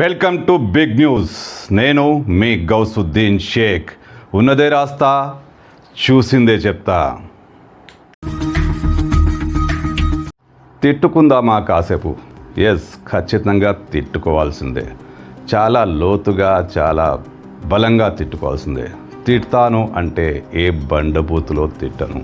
Welcome to big news. నేను మీ గౌసుద్దీన్ షేక్. ఉన్నదే రాస్తా చూసిందే చెప్తా. తిట్టుకుందామా కాసేపు? ఎస్ ఖచ్చితంగా తిట్టుకోవాల్సిందే. చాలా లోతుగా చాలా బలంగా తిట్టుకోవాల్సిందే. తిడతాను అంటే ఏ బండబూతులో తిట్టను.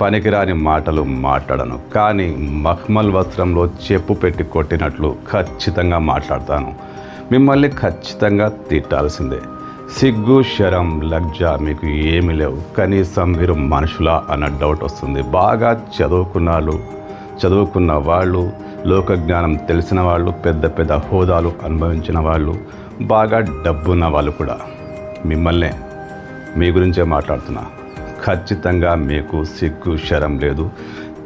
పనికిరాని మాటలు మాట్లాడను. కానీ మఖ్మల్ వస్త్రంలో చెప్పు పెట్టి కొట్టినట్లు ఖచ్చితంగా మాట్లాడతాను. మిమ్మల్ని ఖచ్చితంగా తిట్టాల్సిందే. సిగ్గు శరం లజ్జ మీకు ఏమి లేవు. కనీసం మీరు మనుషులా అన్న డౌట్ వస్తుంది. బాగా చదువుకున్నాళ్ళు చదువుకున్న వాళ్ళు లోక జ్ఞానం తెలిసిన వాళ్ళు పెద్ద పెద్ద హోదాలు అనుభవించిన వాళ్ళు బాగా డబ్బున్న వాళ్ళు కూడా. మిమ్మల్నే మీ గురించే మాట్లాడుతున్నా. ఖచ్చితంగా మీకు సిగ్గు శరం లేదు.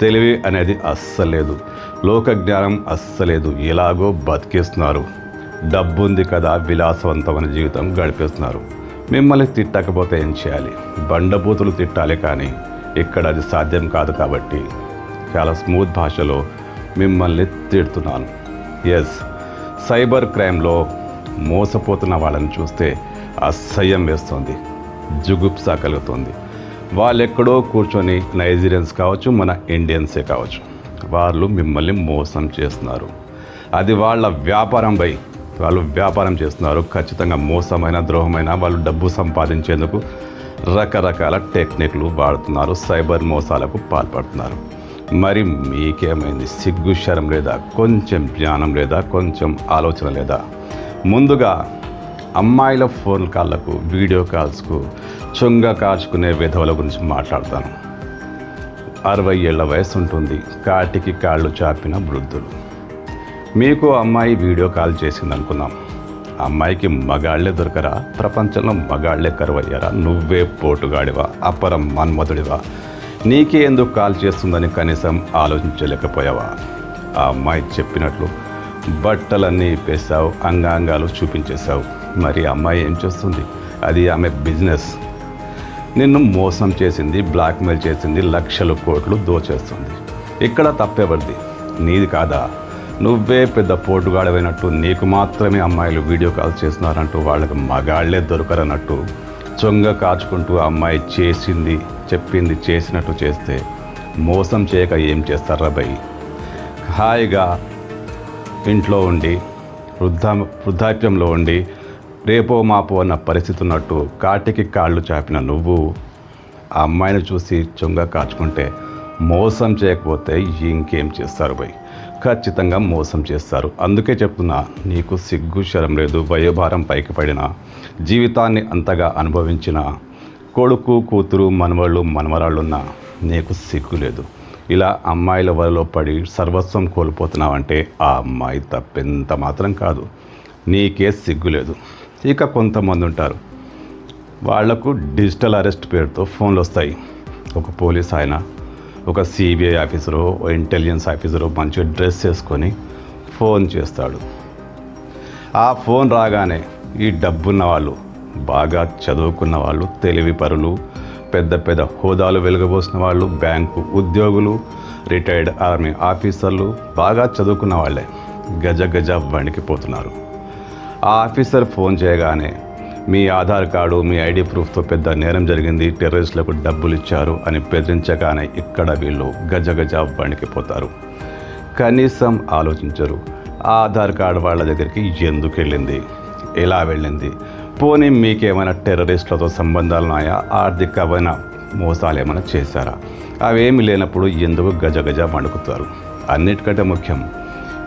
తెలివి అనేది అస్సలేదు లోక జ్ఞానం అస్సలేదు. ఎలాగో బతికేస్తున్నారు. డబ్బు ఉంది కదా విలాసవంతమైన జీవితం గడిపేస్తున్నారు. మిమ్మల్ని తిట్టకపోతే ఏం చేయాలి? బండబూతులు తిట్టాలి కానీ ఇక్కడ అది సాధ్యం కాదు కాబట్టి చాలా స్మూత్ భాషలో మిమ్మల్ని తిడుతున్నాను. ఎస్ సైబర్ క్రైమ్లో మోసపోతున్న వాళ్ళని చూస్తే అసహ్యం వేస్తుంది జుగుప్సా కలుగుతుంది. వాళ్ళు ఎక్కడో కూర్చొని నైజీరియన్స్ కావచ్చు మన ఇండియన్సే కావచ్చు వాళ్ళు మిమ్మల్ని మోసం చేస్తున్నారు. అది వాళ్ళ వ్యాపారంపై వాళ్ళు వ్యాపారం చేస్తున్నారు. ఖచ్చితంగా మోసమైన ద్రోహమైన వాళ్ళు డబ్బు సంపాదించేందుకు రకరకాల టెక్నిక్లు వాడుతున్నారు. సైబర్ మోసాలకు పాల్పడుతున్నారు. మరి మీకేమైంది? సిగ్గు శరం లేదా? కొంచెం జ్ఞానం లేదా? కొంచెం ఆలోచన లేదా? ముందుగా అమ్మాయిల ఫోన్ కాళ్ళకు వీడియో కాల్స్కు చొంగ కాచుకునే విధవల గురించి మాట్లాడతాను. అరవై ఏళ్ళ వయసు ఉంటుంది కాటికి కాళ్ళు చాపిన వృద్ధులు. మీకు అమ్మాయి వీడియో కాల్ చేసింది అనుకుందాం అమ్మాయికి మగాళ్ళే దొరకరా ప్రపంచంలో మగాళ్ళే కరువయ్యారా నువ్వే పోటుగాడివా అపరం మన్మధుడివా? నీకే ఎందుకు కాల్ చేస్తుందని కనీసం ఆలోచించలేకపోయావా? ఆ అమ్మాయి చెప్పినట్లు బట్టలన్నీ ఇప్పేశావు అంగాంగాలు చూపించేశావు. మరి అమ్మాయి ఏం చేస్తుంది? అది ఆమె బిజినెస్. నిన్ను మోసం చేసింది బ్లాక్మెయిల్ చేసింది లక్షలు కోట్లు దోచేస్తుంది. ఇక్కడ తప్పెవరిది? నీది కాదా? నువ్వే పెద్ద పోటుగాడవైనట్టు నీకు మాత్రమే అమ్మాయిలు వీడియో కాల్ చేస్తున్నారంటూ వాళ్ళకి మగాళ్ళే దొరకరన్నట్టు చొంగ కాచుకుంటూ అమ్మాయి చేసింది చెప్పింది చేసినట్టు చేస్తే మోసం చేయక ఏం చేస్తారా భయ్ హాయిగా ఇంట్లో ఉండి వృద్ధా వృద్ధాప్యంలో ఉండి రేపో మాపో అన్న పరిస్థితి ఉన్నట్టు కాటికి కాళ్ళు చాపిన నువ్వు ఆ అమ్మాయిని చూసి చొంగ కాచుకుంటే మోసం చేయకపోతే ఇంకేం చేస్తారు భయ్ ఖచ్చితంగా మోసం చేస్తారు. అందుకే చెప్తున్నా నీకు సిగ్గు శరం లేదు వయోభారం పైకి పడిన జీవితాన్ని అంతగా అనుభవించిన కొడుకు కూతురు మనవళ్ళు మనవరాళ్ళున్న నీకు సిగ్గు లేదు. ఇలా అమ్మాయిల వలలో పడి సర్వస్వం కోల్పోతున్నావంటే ఆ అమ్మాయి తప్పెంత మాత్రం కాదు. నీకే సిగ్గు లేదు. ఇక కొంతమంది ఉంటారు. వాళ్ళకు డిజిటల్ అరెస్ట్ పేరుతో ఫోన్లు వస్తాయి. ఒక పోలీస్ ఆయన ఒక సిబిఐ ఆఫీసరు ఓ ఇంటెలిజెన్స్ ఆఫీసరు మంచిగా డ్రెస్ వేసుకొని ఫోన్ చేస్తాడు. ఆ ఫోన్ రాగానే ఈ డబ్బున్న వాళ్ళు బాగా చదువుకున్న వాళ్ళు తెలివి పరులు పెద్ద పెద్ద హోదాలు వెలుగబోసిన వాళ్ళు బ్యాంకు ఉద్యోగులు రిటైర్డ్ ఆర్మీ ఆఫీసర్లు బాగా చదువుకున్న వాళ్ళే గజ గజ వణికిపోతున్నారు ఆ ఆఫీసర్ ఫోన్ చేయగానే మీ ఆధార్ కార్డు మీ ఐడి ప్రూఫ్తో పెద్ద నేరం జరిగింది. టెర్రరిస్టులకు డబ్బులు ఇచ్చారు అని బెదిరించగానే ఇక్కడ వీళ్ళు గజ గజ వణికిపోతారు కనీసం ఆలోచించరు. ఆ ఆధార్ కార్డు వాళ్ళ దగ్గరికి ఎందుకు వెళ్ళింది? ఎలా వెళ్ళింది? పోనీ మీకేమైనా టెర్రరిస్టులతో సంబంధాలు ఉన్నాయా? ఆర్థికమైన మోసాలు ఏమైనా చేశారా? అవేమి లేనప్పుడు ఎందుకు గజ గజ వణుకుతారు అన్నిటికంటే ముఖ్యం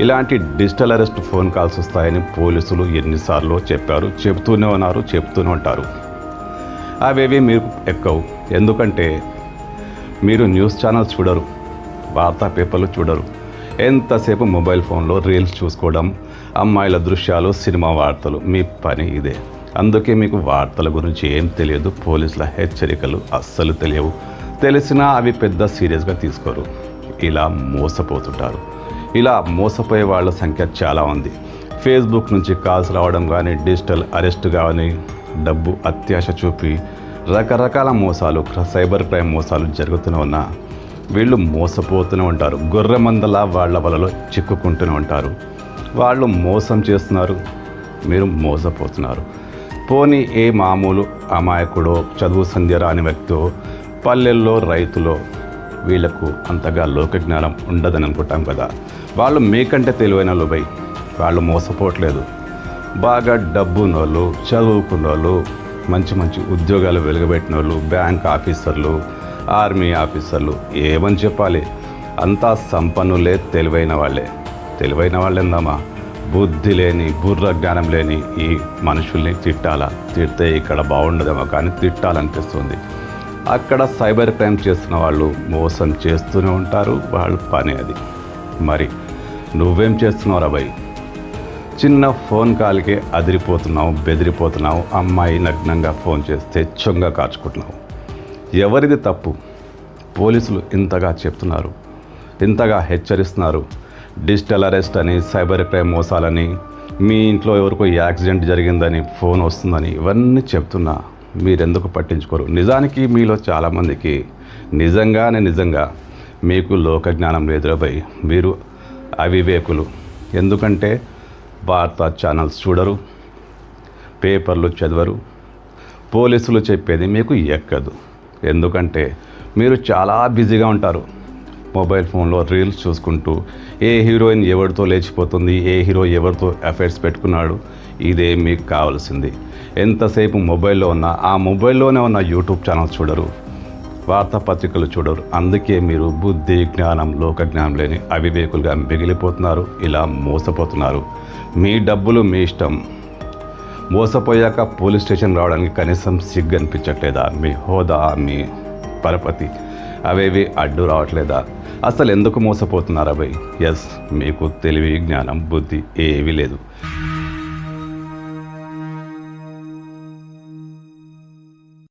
ఇలాంటి డిజిటల్ అరెస్ట్ ఫోన్ కాల్స్ వస్తాయని పోలీసులు ఎన్నిసార్లు చెప్పారు చెప్తూనే ఉన్నారు చెప్తూనే ఉంటారు. అవేవి మీరు ఎక్కవు. ఎందుకంటే మీరు న్యూస్ ఛానల్స్ చూడరు వార్తా పేపర్లు చూడరు. ఎంతసేపు మొబైల్ ఫోన్లో రీల్స్ చూసుకోవడం అమ్మాయిల దృశ్యాలు సినిమా వార్తలు మీ పని ఇదే. అందుకే మీకు వార్తల గురించి ఏం తెలియదు పోలీసుల హెచ్చరికలు అస్సలు తెలియవు. తెలిసినా అవి పెద్ద సీరియస్గా తీసుకోరు. ఇలా మోసపోతుంటారు. ఇలా మోసపోయే వాళ్ళ సంఖ్య చాలా ఉంది. ఫేస్బుక్ నుంచి కాల్స్ రావడం కానీ డిజిటల్ అరెస్ట్ కానీ డబ్బు అత్యాశ చూపి రకరకాల మోసాలు సైబర్ క్రైమ్ మోసాలు జరుగుతూనే ఉన్నా వీళ్ళు మోసపోతూనే ఉంటారు. గొర్రె మందలా వాళ్ళ వలలో చిక్కుకుంటూనే ఉంటారు. వాళ్ళు మోసం చేస్తున్నారు మీరు మోసపోతున్నారు. పోనీ ఏ మామూలు అమాయకుడో చదువు సంధ్య రాని వ్యక్తో పల్లెల్లో రైతులో వీళ్ళకు అంతగా లోకజ్ఞానం ఉండదని అనుకుంటాం కదా. వాళ్ళు మీకంటే తెలివైన వాళ్ళు భయ్ వాళ్ళు మోసపోవట్లేదు. బాగా డబ్బున్న వాళ్ళు చదువుకున్న వాళ్ళు మంచి మంచి ఉద్యోగాలు వెలుగబెట్టిన వాళ్ళు బ్యాంక్ ఆఫీసర్లు ఆర్మీ ఆఫీసర్లు ఏమని చెప్పాలి? అంతా సంపన్నులే తెలివైన వాళ్ళే. తెలివైన వాళ్ళేందమ్మా బుద్ధి లేని బుర్ర జ్ఞానం లేని ఈ మనుషుల్ని తిట్టాలా? తిడితే ఇక్కడ బాగుండదేమో కానీ తిట్టాలనిపిస్తుంది. అక్కడ సైబర్ క్రైమ్ చేస్తున్న వాళ్ళు మోసం చేస్తూనే ఉంటారు వాళ్ళ పని అది. మరి నువ్వేం చేస్తున్నావు రాబాయ్ చిన్న ఫోన్ కాల్కే అదిరిపోతున్నావు బెదిరిపోతున్నావు అమ్మాయి నగ్నంగా ఫోన్ చేస్తే చొంగ కాచుకుంటున్నావు. ఎవరిది తప్పు? పోలీసులు ఇంతగా చెప్తున్నారు ఇంతగా హెచ్చరిస్తున్నారు. డిజిటల్ అరెస్ట్ అని సైబర్ క్రైమ్ మోసాలని మీ ఇంట్లో ఎవరికో యాక్సిడెంట్ జరిగిందని ఫోన్ వస్తుందని ఇవన్నీ చెప్తున్నా. మీరెందుకు పట్టించుకోరు? నిజానికి మీలో చాలామందికి నిజంగానే నిజంగా మీకు లోక జ్ఞానం లేదురబై మీరు అవివేకులు. ఎందుకంటే వార్తా ఛానల్స్ చూడరు పేపర్లు చదవరు పోలీసులు చెప్పేది మీకు ఎక్కదు. ఎందుకంటే మీరు చాలా బిజీగా ఉంటారు. మొబైల్ ఫోన్లో రీల్స్ చూసుకుంటూ ఏ హీరోయిన్ ఎవరితో లేచిపోతుంది ఏ హీరో ఎవరితో అఫైర్స్ పెట్టుకున్నాడు ఇదే మీకు కావాల్సింది. ఎంతసేపు మొబైల్లో ఉన్న ఆ మొబైల్లోనే ఉన్న యూట్యూబ్ ఛానల్స్ చూడరు. వార్తాపత్రికలు చూడరు. అందుకే మీరు బుద్ధి జ్ఞానం లోక జ్ఞానం లేని అవివేకులుగా మిగిలిపోతున్నారు. ఇలా మోసపోతున్నారు. మీ డబ్బులు మీ ఇష్టం. మోసపోయాక పోలీస్ స్టేషన్ రావడానికి కనీసం సిగ్గు అనిపించట్లేదా? మీ హోదా మీ పరపతి అవేవి అడ్డు రావట్లేదా? అసలు ఎందుకు మోసపోతున్నారా భయ్ ఎస్ మీకు తెలివి జ్ఞానం బుద్ధి ఏమీ లేదు.